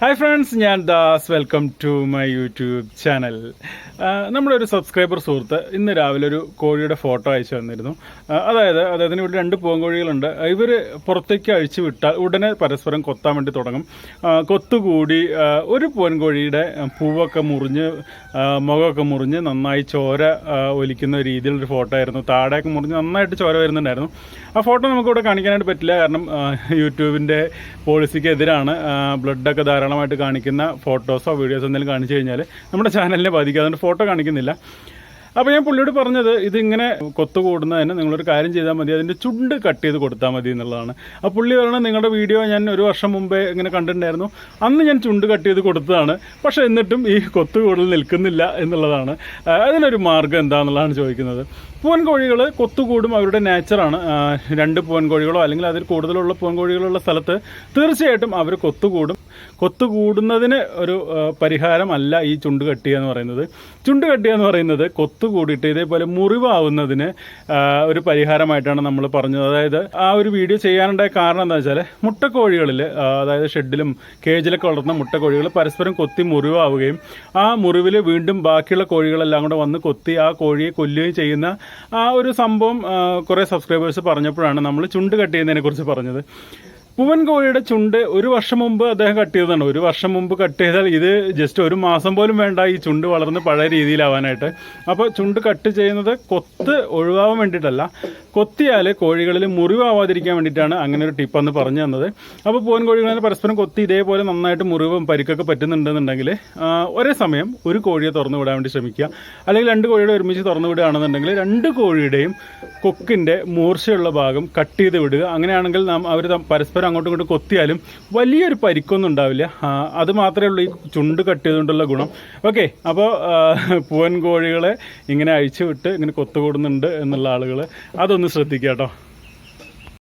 Hi friends ഞാൻ Das. Welcome to my YouTube channel നമ്മുടെ ഒരു സബ്സ്ക്രൈബർ സുഹൃത്ത് ഇന്ന് രാവിലെ ഒരു കോഴിയുടെ ഫോട്ടോ അയച്ചു തന്നിരുന്നു. അതായത് അദ്ദേഹത്തിന് ഇവിടെ രണ്ട് പൂങ്കോഴികളുണ്ട് ഇവർ പുറത്തേക്ക് അഴിച്ചു വിട്ടാൽ ഉടനെ പരസ്പരം കൊത്താൻ വേണ്ടി തുടങ്ങും. കൊത്തുകൂടി ഒരു പൂൻകോഴിയുടെ പൂവൊക്കെ മുറിഞ്ഞ് മുഖമൊക്കെ മുറിഞ്ഞ് നന്നായി ചോര ഒലിക്കുന്ന രീതിയിലൊരു ഫോട്ടോ ആയിരുന്നു. താടെയൊക്കെ മുറിഞ്ഞ് നന്നായിട്ട് ചോര വരുന്നുണ്ടായിരുന്നു. ആ ഫോട്ടോ നമുക്കിവിടെ കാണിക്കാനായിട്ട് പറ്റില്ല. കാരണം യൂട്യൂബിന്റെ പോളിസിക്ക് എതിരാണ്. ബ്ലഡൊക്കെ ബ്ലഡൊക്കെ ധാരാളമായിട്ട് കാണിക്കുന്ന ഫോട്ടോസോ വീഡിയോസോ എന്തെങ്കിലും കാണിച്ചു കഴിഞ്ഞാൽ നമ്മുടെ ചാനലിനെ ബാധിക്കും. അതുകൊണ്ട് ഫോട്ടോ കാണിക്കുന്നില്ല. അപ്പോൾ ഞാൻ പുള്ളിയോട് പറഞ്ഞത് ഇതിങ്ങനെ കൊത്തു കൂടുന്നതിന് നിങ്ങളൊരു കാര്യം ചെയ്താൽ മതി അതിന്റെ ചുണ്ട് കട്ട് ചെയ്ത് കൊടുത്താൽ മതി എന്നുള്ളതാണ്. ആ പുള്ളി പറയണത് നിങ്ങളുടെ വീഡിയോ ഞാൻ ഒരു വർഷം മുമ്പേ ഇങ്ങനെ കണ്ടിട്ടുണ്ടായിരുന്നു. അന്ന് ഞാൻ ചുണ്ട് കട്ട് ചെയ്ത് കൊടുത്തതാണ്. പക്ഷേ എന്നിട്ടും ഈ കൊത്തു കൂടുതൽ നിൽക്കുന്നില്ല എന്നുള്ളതാണ്. അതിനൊരു മാർഗം എന്താണെന്നുള്ളതാണ് ചോദിക്കുന്നത്. പൂവൻ കോഴികൾ കൊത്തുകൂടും അവരുടെ നേച്ചറാണ് രണ്ട് പൂവൻ കോഴികളോ അല്ലെങ്കിൽ അതിൽ കൂടുതലുള്ള പൂവൻ കോഴികളുള്ള സ്ഥലത്ത് തീർച്ചയായിട്ടും അവർ കൊത്തുകൂടും കൊത്തുകൂടുന്നതിന് ഒരു ആ, പരിഹാരമല്ല ഈ ചുണ്ട് കട്ടിയ എന്ന് പറയുന്നത്. ചുണ്ട് കട്ടിയ എന്ന് പറയുന്നത് കൊത്തുകൂടിയിട്ട് ഇതേപോലെ മുറിവാവുന്നതിന് ഒരു പരിഹാരമായിട്ടാണ് നമ്മൾ പറഞ്ഞത്. അതായത് ആ ഒരു വീഡിയോ ചെയ്യാനുണ്ടായ കാരണം എന്താ വെച്ചാൽ മുട്ടക്കോഴികളിൽ അതായത് ഷെഡിലും കേജിലൊക്കെ വളർത്തുന്ന മുട്ടക്കോഴികൾ പരസ്പരം കൊത്തി മുറിവാവുകയും ആ മുറിവിൽ വീണ്ടും ബാക്കിയുള്ള കോഴികളെല്ലാം കൂടെ വന്ന് കൊത്തി ആ കോഴിയെ കൊല്ലുകയും ചെയ്യുന്ന ആ ഒരു സംഭവം കുറേ സബ്സ്ക്രൈബേഴ്സ് പറഞ്ഞപ്പോഴാണ് നമ്മൾ ചുണ്ട് കട്ട് പറഞ്ഞത്. പൂവൻ കോഴിയുടെ ചുണ്ട് ഒരു വർഷം മുമ്പ് അദ്ദേഹം കട്ട് ചെയ്തതാണ് ഒരു വർഷം മുമ്പ് കട്ട് ചെയ്താൽ ഇത് ജസ്റ്റ് ഒരു മാസം പോലും വേണ്ട ഈ ചുണ്ട് വളർന്ന് പഴയ രീതിയിലാവാനായിട്ട്. അപ്പോൾ ചുണ്ട് കട്ട് ചെയ്യുന്നത് കൊത്ത് ഒഴിവാവാൻ വേണ്ടിയിട്ടല്ല കൊത്തിയാൽ കോഴികളിൽ മുറിവാവാതിരിക്കാൻ വേണ്ടിയിട്ടാണ് അങ്ങനെ ഒരു ടിപ്പെന്ന് പറഞ്ഞു തന്നത്. അപ്പോൾ പൂവൻ കോഴികളെ പരസ്പരം കൊത്തി ഇതേപോലെ നന്നായിട്ട് മുറിവും പരിക്കൊക്കെ പറ്റുന്നുണ്ടെന്നുണ്ടെങ്കിൽ ഒരേ സമയം ഒരു കോഴിയെ തുറന്നു വിടാൻ വേണ്ടി ശ്രമിക്കുക. അല്ലെങ്കിൽ രണ്ട് കോഴിയുടെ ഒരുമിച്ച് തുറന്നു വിടുകയാണെന്നുണ്ടെങ്കിൽ രണ്ട് കോഴിയുടെയും കൊക്കിന്റെ മൂർച്ചയുള്ള ഭാഗം കട്ട് ചെയ്ത് വിടുക. അങ്ങനെയാണെങ്കിൽ നാം അവർ പരസ്പരം അങ്ങോട്ടും ഇങ്ങോട്ടും കൊത്തിയാലും വലിയൊരു പരിക്കൊന്നും ഉണ്ടാവില്ല. അത് മാത്രമേ ഉള്ളൂ ഈ ചുണ്ട് കട്ട് ചെയ്തുകൊണ്ടുള്ള ഗുണം. ഓക്കെ അപ്പോൾ പൂവൻ കോഴികളെ ഇങ്ങനെ അഴിച്ചു വിട്ട് ഇങ്ങനെ കൊത്തുകൂടുന്നുണ്ട് എന്നുള്ള ആളുകൾ അതൊന്ന് ശ്രദ്ധിക്കുക കേട്ടോ.